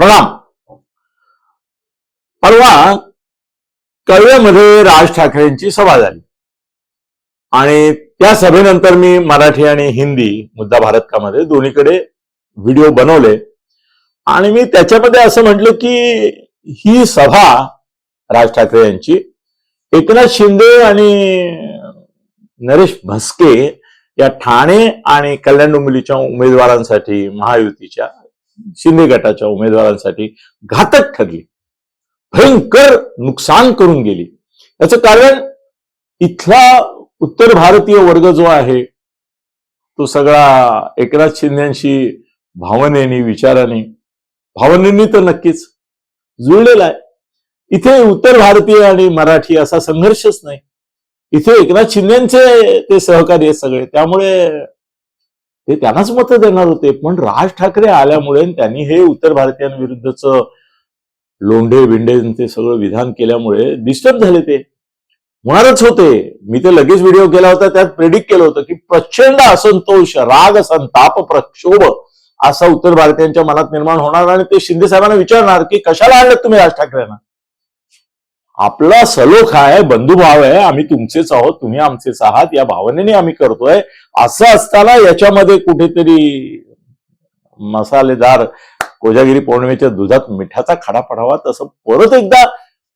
प्रणाम. परवा कळव्यामध्ये राज ठाकरेंची सभा झाली. आणि त्या सभेनंतर मी मराठी आणि हिंदी मुद्दा भारत का मध्ये दोन्हीकडे व्हिडिओ बनवले. आणि मी त्याच्यामध्ये असं म्हटलं की ही सभा राज ठाकरे यांची एकनाथ शिंदे आणि नरेश भस्के या ठाणे आणि कल्याण डोंबिवलीच्या उमेदवारांसाठी महायुतीच्या शिंदे गटाच्या उमेदवारांसाठी घातक ठरली. भयंकर नुकसान करून गेली. याचं कारण इथला उत्तर भारतीय वर्ग जो आहे तो सगळा एकनाथ शिंदेशी भावनेनी विचाराने भावनेनी तर नक्कीच जुळलेला आहे. इथे उत्तर भारतीय आणि मराठी असा संघर्षच नाही. इथे एकनाथ शिंदेचे ते सहकारी आहेत सगळे. त्यामुळे ते त्यांनाच मतं देणार होते पण राज ठाकरे आल्यामुळे त्यांनी हे उत्तर भारतीयांविरुद्धचं लोंढे बिंडे ते सगळं विधान केल्यामुळे डिस्टर्ब झाले ते. होणारच होते. मी ते लगेच व्हिडिओ केला होता त्यात प्रेडिक्ट केलं होतं की प्रचंड असंतोष राग संताप प्रक्षोभ असा उत्तर भारतीयांच्या मनात निर्माण होणार आणि ते शिंदे साहेबांना विचारणार की कशाला आणलं तुम्ही राज ठाकरेंना? आपला सलोख आहे बंधुभाव आहे आम्ही तुमचेच आहोत तुम्ही आमचेच आहात या भावनेने आम्ही करतोय. असं असताना याच्यामध्ये कुठेतरी मसालेदार कोजागिरी पौर्णिमेच्या दुधात मिठाचा खडा पडावा तसं परत एकदा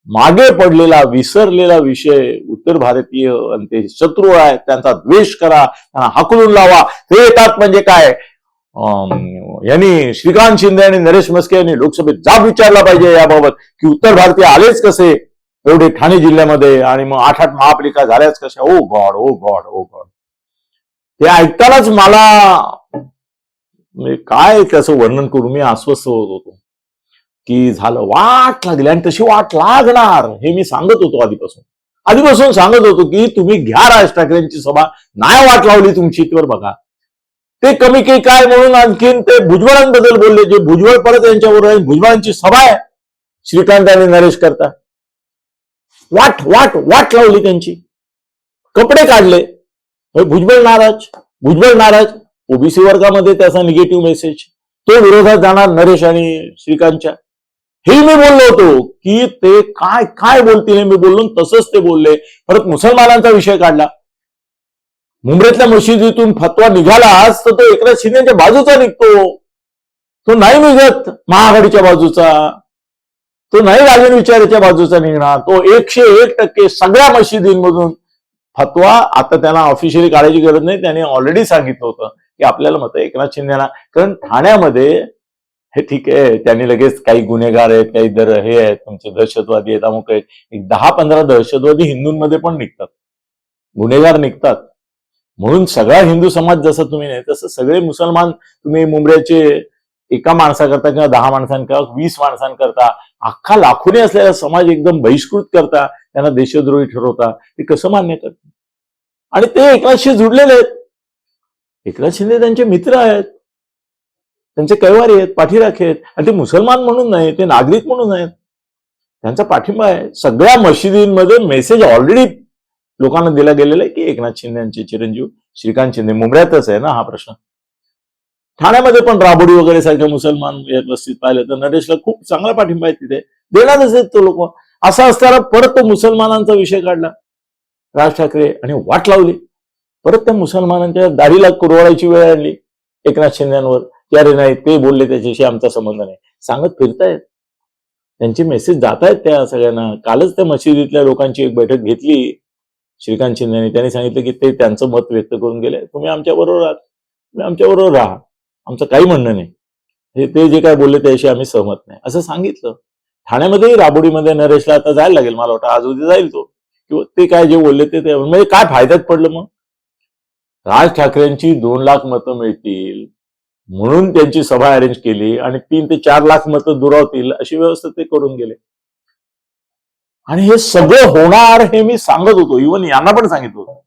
मागे पडलेला विसरलेला विषय उत्तर भारतीय आणि ते शत्रू आहेत त्यांचा द्वेष करा त्यांना हाकलून लावा. ते येतात म्हणजे काय? अं, यांनी श्रीकांत शिंदे आणि नरेश मस्के यांनी लोकसभेत जाब विचारला पाहिजे याबाबत की उत्तर भारतीय आलेच कसे? एवढे ठाणे जिल्ह्यामध्ये आणि मग आठ आठ महापालिका झाल्याच कशा? Oh God oh God oh God ते ऐकतानाच मला म्हणजे काय त्याचं वर्णन करू? मी अस्वस्थ होत होतो. की झालं वाट लागली आणि तशी वाट लागणार हे मी सांगत होतो आधीपासून. आधीपासून सांगत होतो की तुम्ही घ्या राज ठाकरेंची सभा. नाही वाट लावली तुमची इतवर बघा. ते कमी काही काय म्हणून आणखीन ते भुजबळांबद्दल बोलले. जे भुजबळ परत यांच्याबरोबर भुजबळांची सभा आहे. श्रीकांत आणि नरेश करता वाट वाट वाट लावली त्यांची. कपडे काढले. भुजबळ नाराज भुजबळ नाराज. ओबीसी वर्गामध्ये त्याचा निगेटिव्ह मेसेज तो विरोधात जाणार नरेश आणि श्रीकांतच्या. हे मी बोललो होतो की ते काय काय बोलतील हे मी बोललो तसंच ते बोलले. परत मुसलमानांचा विषय काढला. मुंबईतल्या मशिदीतून फतवा निघालाच तर तो एकनाथ शिंदेच्या बाजूचा निघतो. तो नाही निघत महाआघाडीच्या बाजूचा. तो नाही राजन विचाराच्या बाजूचा निघणार. तो एकशे एक टक्के सगळ्या मशिदींमधून फतवा आता त्यांना ऑफिशियली काढायची गरज नाही. त्यांनी ऑलरेडी सांगितलं होतं की आपल्याला मत एकनाथ शिंदेना कारण ठाण्यामध्ये हे ठीक आहे त्यांनी लगेच काही गुन्हेगार आहेत काही दर हे आहेत तुमचे दहशतवादी आहेत अमुक आहेत. एक दहा पंधरा दहशतवादी हिंदूंमध्ये पण निघतात. गुन्हेगार निघतात. म्हणून सगळा हिंदू समाज जसं तुम्ही नाही तसं सगळे मुसलमान तुम्ही मुंबईचे एका माणसाकरता किंवा दहा माणसांकरता वीस माणसांकरता अख्खा लाखोनी असलेला समाज एकदम बहिष्कृत करता त्यांना देशद्रोही ठरवता ते कसं मान्य करत? आणि ते एकनाथशी जुडलेले आहेत. एकनाथ शिंदे त्यांचे मित्र आहेत. त्यांचे कैवारी आहेत पाठीराखे आहेत. आणि ते मुसलमान म्हणून नाही ते नागरिक म्हणून आहेत. त्यांचा पाठिंबा आहे. सगळ्या मशिदींमध्ये मेसेज ऑलरेडी लोकांना दिला गेलेला आहे की एकनाथ शिंदे यांचे चिरंजीव श्रीकांत शिंदे मुंबऱ्यातच आहे ना हा प्रश्न. ठाण्यामध्ये पण राबोडी वगैरे सारखे मुसलमान व्यवस्थित पाहिले तर नरेशला खूप चांगला पाठिंबा आहे तिथे. देणारच आहेत तो लोक. असा असताना परत तो मुसलमानांचा विषय काढला. राज ठाकरे आणि वाट लावली. परत त्या मुसलमानांच्या दाढीला कुरवाळायची वेळ आणली. एकनाथ शिंदेवर. की अरे नाही ते बोलले त्याच्याशी आमचा संबंध नाही. सांगत फिरतायत. त्यांचे मेसेज जात आहेत त्या सगळ्यांना. कालच त्या मशिदीतल्या लोकांची एक बैठक घेतली. श्रीकांत शिंदेने. त्यांनी सांगितलं की ते त्यांचं मत व्यक्त करून गेले. तुम्ही आमच्या बरोबर आहात. तुम्ही आमच्या बरोबर राहा. आमचं काही म्हणणं नाही. हे ते जे काय बोलले त्याशी आम्ही सहमत नाही. असं सांगितलं. ठाण्यामध्येही राबोडीमध्ये नरेशला आता जायला लागेल मला वाटतं. आज उद्या जाईल तो. किंवा ते काय जे बोलले ते म्हणजे काय फायद्यात पडलं मग? राज ठाकरेंची दोन लाख मतं मिळतील म्हणून त्यांची सभा अरेंज केली आणि तीन ते चार लाख मतं दुरावतील अशी व्यवस्था ते करून गेले. आणि हे सगळं होणार हे मी सांगत होतो. इव्हन यांना पण सांगितलं होतं.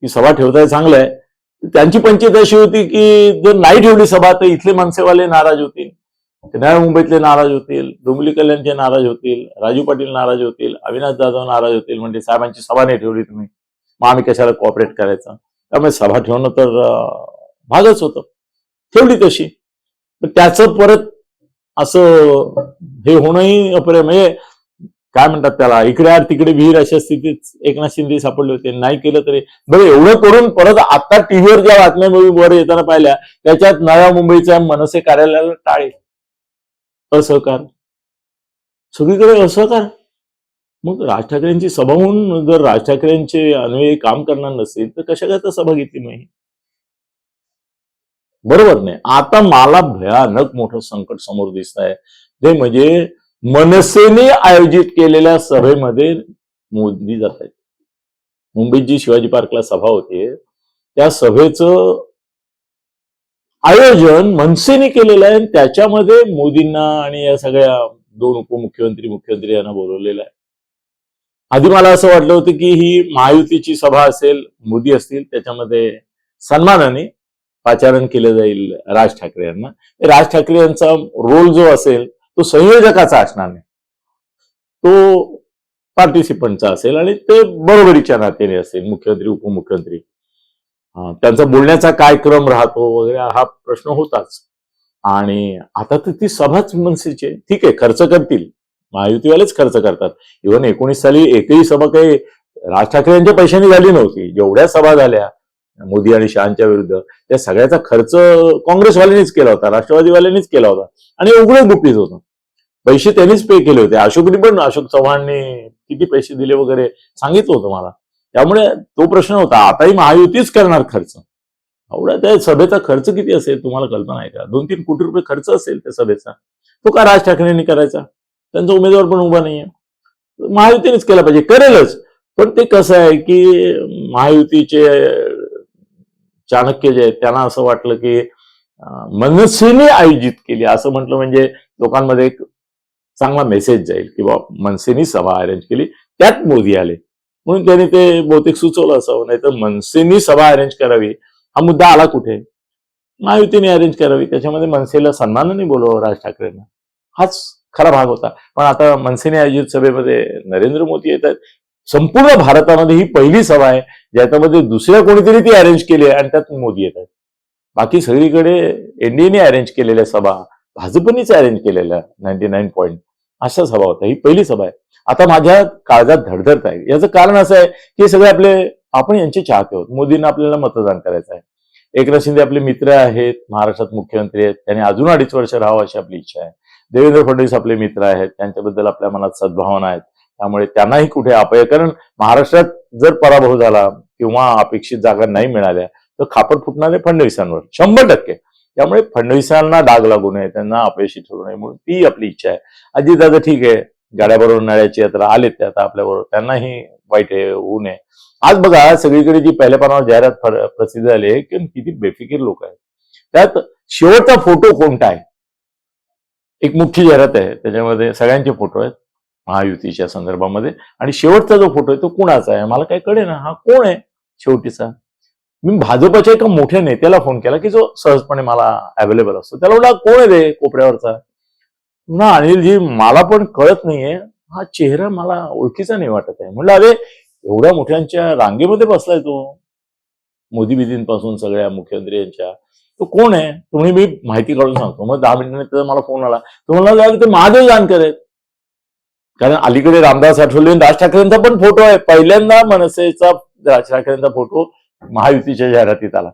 की सभा ठेवताय चांगलं आहे. त्यांची पंचायत अशी होती की जर नाही ठेवली सभा तर इथले मनसेवाले नाराज होतील. नव्या मुंबईतले नाराज होतील डोंबिवली कल्याणचे नाराज होतील राजू पाटील नाराज होतील अविनाश जाधव नाराज होतील म्हणजे साहेबांची सभा नाही ठेवली तुम्ही. मग आम्ही कशाला कॉपरेट करायचं? त्यामुळे सभा ठेवणं तर भागच होतं. ठेवली तशी. त्याचं परत असं हे होणंही अपरे म्हणजे काय म्हणतात त्याला? इकडे आर तिकडे विहीर अशा स्थितीत एकनाथ शिंदे सापडले होते. नाही केलं तरी. बरं एवढं करून परत आता टीव्हीवर ज्या बातम्या मी वर येताना पाहिल्या त्याच्यात नव्या मुंबईच्या मनसे कार्यालयाला टाळे. असहकार. सगळीकडे असहकार. मग राज ठाकरेंची सभा होऊन जर राज ठाकरेंचे अनुयायी काम करणार नसेल तर कशा करता सभा घेतली नाही बरोबर नाही. आता मला भयानक मोठं संकट समोर दिसत आहे ते म्हणजे मनसेने आयोजित केलेल्या सभेमध्ये मोदी जात आहेत. मुंबईत जी शिवाजी पार्कला सभा होते त्या सभेचं आयोजन मनसेने केलेलं आहे आणि त्याच्यामध्ये मोदींना आणि या सगळ्या दोन उपमुख्यमंत्री मुख्यमंत्री यांना बोलवलेलं आहे. आधी मला असं वाटलं होतं की ही महायुतीची सभा असेल मोदी असतील त्याच्यामध्ये सन्मानाने पाचारण केलं जाईल राज ठाकरे यांना. राज ठाकरे यांचा रोल जो असेल तो संयोजकाचा असणार नाही. तो पार्टिसिपंटचा असेल आणि ते बरोबरीच्या नात्याने असेल मुख्यमंत्री उपमुख्यमंत्री. त्यांचा बोलण्याचा काय क्रम राहतो वगैरे हा प्रश्न होताच. आणि आता तर ती सभाच मनसेची ठीक आहे खर्च करतील. महायुतीवालेच खर्च करतात. इव्हन एकोणीस साली एकही सभा काही राज ठाकरे यांच्या पैशाने झाली नव्हती. जेवढ्या सभा झाल्या मोदी आणि शहाच्या विरुद्ध त्या सगळ्याचा खर्च काँग्रेसवाल्यांनीच केला होता राष्ट्रवादीवाल्यांनीच केला होता. आणि उघडं गुपित होतं. पैसे त्यांनीच पे केले होते. अशोकनी पण अशोक चव्हाणने किती पैसे दिले वगैरे सांगितलं होतं मला. त्यामुळे तो प्रश्न होता आताही महायुतीच करणार खर्च. एवढा त्या सभेचा खर्च किती असेल तुम्हाला कल्पना आहे का? दोन तीन कोटी रुपये खर्च असेल त्या सभेचा. तो का राज ठाकरेंनी करायचा? त्यांचा उमेदवार पण उभा नाहीये. महायुतीनेच केला पाहिजे. करेलच. पण ते कसं आहे की महायुतीचे चाणक्य जे आहेत त्यांना असं वाटलं की मनसेने आयोजित केली. असं म्हटलं म्हणजे लोकांमध्ये एक चांगला मेसेज जाईल की बा मनसेनी सभा अरेंज केली त्यात मोदी आले. म्हणून त्यांनी ते बहुतेक सुचवलं असावं नाही तर मनसेनी सभा अरेंज करावी. हा मुद्दा आला कुठे? महायुतीने अरेंज करावी. त्याच्यामध्ये मनसेला सन्मानाने बोलवावं राज ठाकरेंना. हाच खरा भाग होता. पण आता मनसेने आयोजित सभेमध्ये नरेंद्र मोदी येत आहेत संपूर्ण भारतामध्ये ही पहिली सभा आहे ज्याच्यामध्ये दुसऱ्या कोणीतरी ती अरेंज केली आहे आणि त्यात मोदी येत आहेत. बाकी सगळीकडे एनडीएने अरेंज केलेल्या सभा भाजपनीच अरेंज केलेल्या नाईन्टी नाईन पॉईंट अशा सभा होत्या ही पहिली सभा आहे. आता माझ्या काळजात धडधडत आहे. याचं कारण असं आहे की हे सगळे आपले आपण यांचे चाहते आहोत. मोदींना आपल्याला मतदान करायचं आहे. एकनाथ शिंदे आपले मित्र आहेत महाराष्ट्रात मुख्यमंत्री आहेत. त्यांनी अजून अडीच वर्ष राहावं अशी आपली इच्छा आहे. देवेंद्र फडणवीस आपले मित्र आहेत. त्यांच्याबद्दल आपल्या मनात सद्भावना आहेत. त्यामुळे त्यांनाही कुठे अपय कारण महाराष्ट्रात जर पराभव झाला किंवा अपेक्षित जागा नाही मिळाल्या तर खापर फुटणारे फडणवीसांवर. शंभर टक्के. त्यामुळे फडणवीसांना डाग लागू नये त्यांना अपयशी ठरू नये म्हणून ती आपली इच्छा आहे. अजितदादा ठीक आहे गाड्याबरोबर नळ्याची यात्रा आलेत ते आता आपल्याबरोबर त्यांनाही वाईट होऊ नये. आज बघा सगळीकडे जी पहिल्या पानावर जाहिरात प्रसिद्ध झाली आहे की किती बेफिकीर लोक आहेत. त्यात शेवटचा फोटो कोणता आहे? एक मुख्य जाहिरात आहे त्याच्यामध्ये सगळ्यांचे फोटो आहेत महायुतीच्या संदर्भामध्ये. आणि शेवटचा जो फोटो आहे तो कुणाचा आहे? मला काही कळे ना हा कोण आहे? शेवटीचा. मी भाजपच्या एका मोठ्या नेत्याला फोन केला की जो सहजपणे मला अवेलेबल असतो. त्याला म्हणला कोण आहे रे कोपऱ्यावरचा? ना अनिलजी मला पण कळत नाहीये. हा चेहरा मला ओळखीचा नाही वाटत आहे. म्हणलं अरे एवढ्या मोठ्यांच्या रांगेमध्ये बसलाय तो. मोदी बिदींपासून सगळ्या मुख्यमंत्री यांच्या तो कोण आहे? तुम्ही मी माहिती काढून सांगतो. मग दहा मिनिटांनी त्याचा मला फोन आला. तो म्हणाला ते महादेव जानकर आहेत. कारण अलीकडे रामदास आठवले राज ठाकरेंचा पण फोटो आहे. पहिल्यांदा मनसेचा राज ठाकरेंचा फोटो महायुतीच्या जाहिरातीत आला.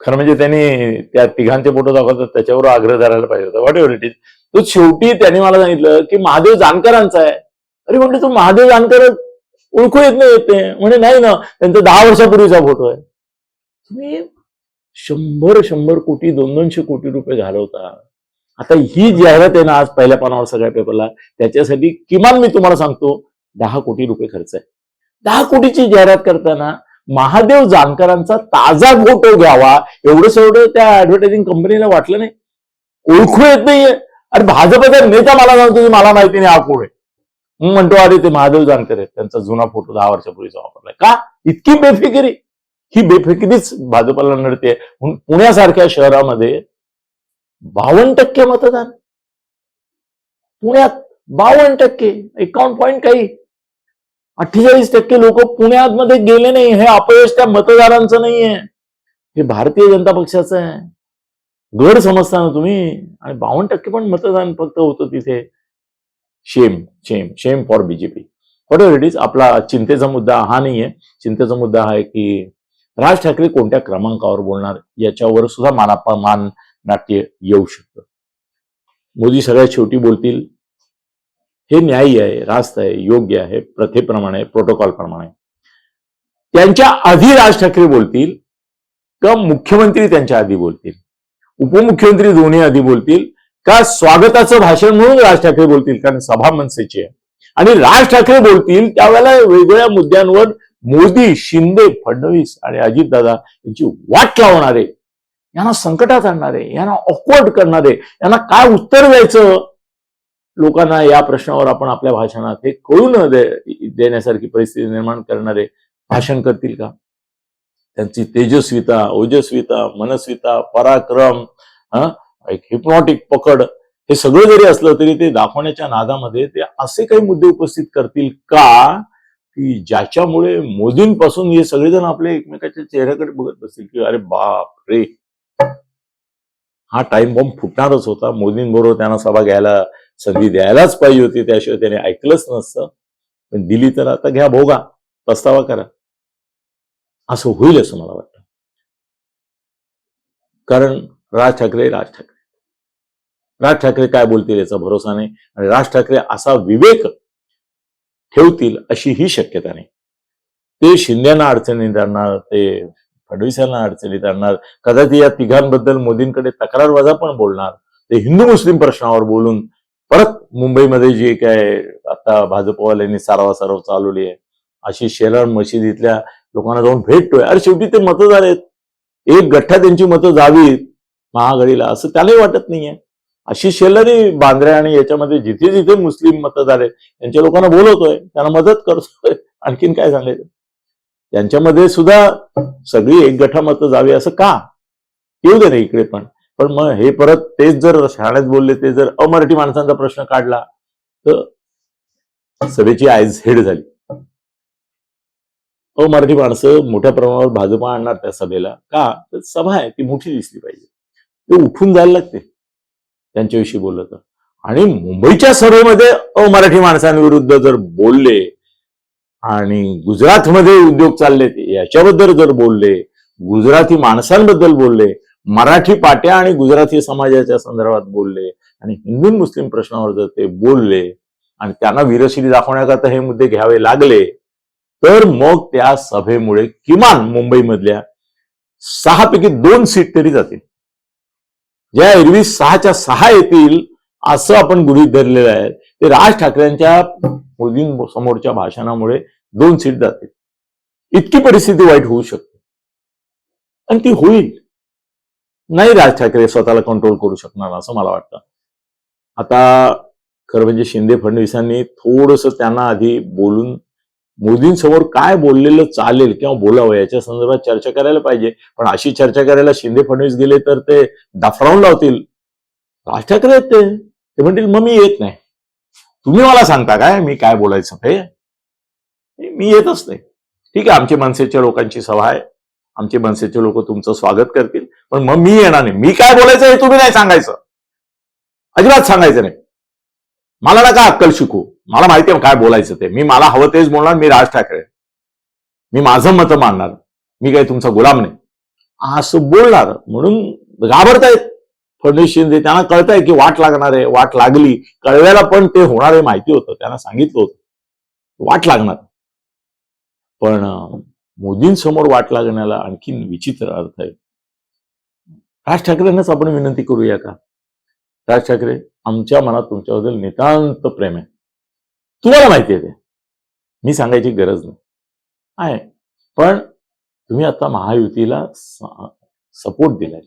खरं म्हणजे त्यांनी त्या तिघांचे फोटो दाखवतात त्याच्यावर आग्रह धरायला पाहिजे होता. व्हॉट एव्हर इट इज तो शेवटी त्यांनी मला सांगितलं की महादेव जानकरांचा आहे. अरे म्हणजे तो महादेव जानकर ओळखू येत नाही येते म्हणजे नाही ना त्यांचा दहा वर्षापूर्वीचा फोटो आहे. तुम्ही शंभर शंभर कोटी दोन दोनशे कोटी रुपये घालवता. आता ही जाहिरात आहे ना आज पहिल्या पानावर सगळ्या पेपरला त्याच्यासाठी किमान मी तुम्हाला सांगतो दहा कोटी रुपये खर्च आहे. दहा कोटीची जाहिरात करताना महादेव जानकरांचा ताजा फोटो घ्यावा. एवढं एवढं त्या ऍडव्हर्टायझिंग कंपनीला वाटलं नाही. ओळखू येत नाहीये. अरे भाजपचा नेता मला सांगतो मला माहिती नाही हा कोण आहे. मग म्हणतो अरे ते महादेव जानकर आहेत. त्यांचा जुना फोटो दहा वर्षापूर्वीचा वापरलाय. का? इतकी बेफिकिरी. ही बेफिकिरीच भाजपला नडते पुण्यासारख्या शहरामध्ये बावन्न टक्के मतदान. पुण्यात बावन्न टक्के. एकावन्न पॉईंट काही. अठ्ठेचाळीस टक्के लोक पुण्यात मध्ये गेले नाही हे अपयश त्या मतदारांचं नाहीये. हे भारतीय जनता पक्षाचं आहे. गड समजता ना तुम्ही? आणि बावन्न टक्के पण मतदान फक्त होतं तिथे. Shame shame shame for BJP what it is आपला चिंतेचा मुद्दा हा नाहीये. चिंतेचा मुद्दा हा आहे की राज ठाकरे कोणत्या क्रमांकावर बोलणार? याच्यावर सुद्धा मानापा मान नाट्य येऊ शकतं. मोदी सगळ्यात शेवटी बोलतील हे न्यायी आहे रास्त आहे योग्य आहे प्रथेप्रमाणे प्रोटोकॉल प्रमाणे त्यांच्या आधी राज ठाकरे बोलतील का मुख्यमंत्री त्यांच्या आधी बोलतील? उपमुख्यमंत्री दोन्ही आधी बोलतील का स्वागताचं भाषण म्हणून राज ठाकरे बोलतील? कारण सभा मनसेची आहे. आणि राज ठाकरे बोलतील त्यावेळेला वेगवेगळ्या मुद्द्यांवर मोदी शिंदे फडणवीस आणि अजितदादा यांची वाट लावणारे यांना संकटात आणणारे यांना ऑकवर्ड करणारे यांना काय उत्तर द्यायचं? लोकांना या प्रश्नावर आपण आपल्या भाषणात हे कळू न दे- देण्यासारखी परिस्थिती निर्माण करणारे भाषण करतील का? त्यांची तेजस्विता ओजस्विता मनस्विता पराक्रम एक हिप्नॉटिक पकड हे सगळं जरी असलं तरी ते दाखवण्याच्या नादामध्ये ते असे काही मुद्दे उपस्थित करतील का? की ज्याच्यामुळे मोदींपासून हे सगळेजण आपले एकमेकाच्या चेहऱ्याकडे बघत बसतील की अरे बाप रे! हा टाइम बॉम्ब फुटणारच होता. मोदींबरोबर त्यांना सभा घ्यायला संधी द्यायलाच पाहिजे होती त्याशिवाय त्याने ऐकलंच नसतं. पण दिली तर आता घ्या भोगा प्रस्तावा करा. असं होईल असं मला वाटतं. कारण राज ठाकरे राज ठाकरे. राज ठाकरे काय बोलतील याचा भरोसा नाही. आणि राज ठाकरे असा विवेक ठेवतील अशी ही शक्यता नाही. ते शिंद्यांना अडचणीत आणणार ते फडणवीसांना अडचणीत आणणार कदाचित या तिघांबद्दल मोदींकडे तक्रारवाजा पण बोलणार. ते हिंदू मुस्लिम प्रश्नावर बोलून मुंबईमध्ये जे काय आता भाजपवाल्यांनी सारवासारव चालवली आहे अशी शेलार मशिदीतल्या लोकांना जाऊन भेटतोय. अरे शेवटी ते मतदार आहेत. एक गठ्ठा त्यांची मतं जावीत महाआघाडीला असं त्यालाही वाटत नाहीये. अशी शेलारी बांद्र्या आणि याच्यामध्ये जिथे जिथे मुस्लिम मतदार आहेत त्यांच्या लोकांना बोलवतोय त्यांना मदत करतोय. आणखीन काय सांगायचं? त्यांच्यामध्ये सुद्धा सगळी एक गठा मतं जावी असं का? येऊ दे ना इकडे पण. पण मग हे परत तेच जर शहाण्यात बोलले ते जर अमराठी माणसांचा प्रश्न काढला तर सभेची आयज हेड झाली. अमराठी माणसं मोठ्या प्रमाणावर भाजपा आणणार त्या सभेला. का? तर सभा आहे ती मोठी दिसली पाहिजे. ते उठून जायला लागते त्यांच्याविषयी बोललं तर. आणि मुंबईच्या सभेमध्ये अमराठी माणसांविरुद्ध जर बोलले आणि गुजरातमध्ये उद्योग चालले याच्याबद्दल जर बोलले गुजराती माणसांबद्दल बोलले मराठी पाट्या आणि गुजराती समाजाच्या संदर्भात बोलले आणि हिंदू मुस्लिम प्रश्नावर जर ते बोलले आणि त्यांना विरशिरी दाखवण्याकरता हे मुद्दे घ्यावे लागले तर मग त्या सभेमुळे किमान मुंबईमधल्या सहापैकी दोन सीट तरी जातील. ज्या एरवी सहाच्या सहा येतील असं आपण गृहित धरलेलं आहे ते राज ठाकरेंच्या मोदींसमोरच्या भाषणामुळे दोन सीट जातील. इतकी परिस्थिती वाईट होऊ शकते. आणि ती होईल. नाही राज ठाकरे स्वतःला कंट्रोल करू शकणार असं मला वाटतं. आता खरं म्हणजे शिंदे फडणवीसांनी थोडस त्यांना आधी बोलून मोदींसमोर काय बोललेलं चालेल किंवा बोलावं याच्या संदर्भात चर्चा करायला पाहिजे. पण अशी चर्चा करायला शिंदे फडणवीस गेले तर ते डफरावून लावतील. राज ठाकरे आहेत ते. ते म्हणतील मग मी येत नाही. तुम्ही मला सांगता काय? मी काय बोलायचं ते? मी येतच नाही. ठीक आहे आमची मनसेच्या लोकांची सभा आहे. आमचे मनसेचे लोक तुमचं स्वागत करतील. पण मग मी येणार नाही. मी काय बोलायचं हे तुम्ही नाही सांगायचं. अजिबात सांगायचं नाही. मला ना का अक्कल शिकू. मला माहिती आहे काय बोलायचं ते. मी मला हवं तेच बोलणार मी राज ठाकरे. मी माझं मतं मांडणार. मी काही तुमचा गुलाम नाही. असं बोलणार. म्हणून घाबरतायत फडणवीस शिंदे त्यांना कळतंय की वाट लागणार आहे वाट लागली. कळव्याला पण ते होणार आहे माहिती होतं. त्यांना सांगितलं होतं. वाट लागणार. पण मोदींसमोर वाट लागण्याला आणखीन विचित्र अर्थ आहे. राज ठाकरेंनाच आपण विनंती करूया का? राज ठाकरे आमच्या मनात तुमच्याबद्दल नितांत प्रेम आहे. तुम्हाला माहिती आहे ते. मी सांगायची गरज नाही. आहे. पण तुम्ही आता महायुतीला सपोर्ट दिलाय.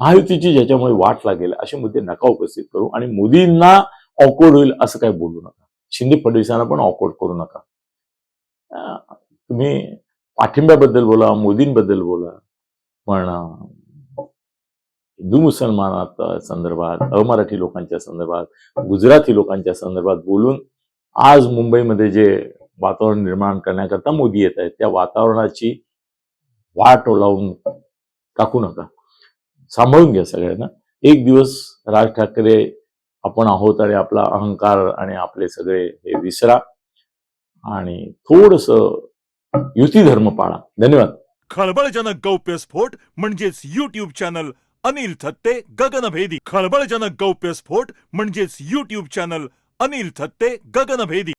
महायुतीची ज्याच्यामुळे वाट लागेल असे मुद्दे नका उपस्थित करू आणि मोदींना ऑकवर्ड होईल असं काही बोलू नका. शिंदे फडणवीसांना पण ऑकवर्ड करू नका. तुम्ही पाठिंब्याबद्दल बोला मोदींबद्दल बोला. पण हिंदू मुसलमानात संदर्भात अमराठी लोकांच्या संदर्भात गुजराती लोकांच्या संदर्भात बोलून आज मुंबईमध्ये जे वातावरण निर्माण करण्याकरता मोदी येत आहेत त्या वातावरणाची वाट लावून टाकू नका. सांभाळून घ्या सगळ्यांना. एक दिवस राज ठाकरे आपण आहोत आणि आपला अहंकार आणि आपले सगळे हे विसरा आणि थोडस युती धर्म पाळा. धन्यवाद. खळबळजनक गौप्यस्फोट म्हणजेच युट्यूब चॅनल अनिल थत्ते गगनभेदी. खळबळजनक गौप्यस्फोट म्हणजेच युट्यूब चॅनल अनिल थत्ते गगनभेदी.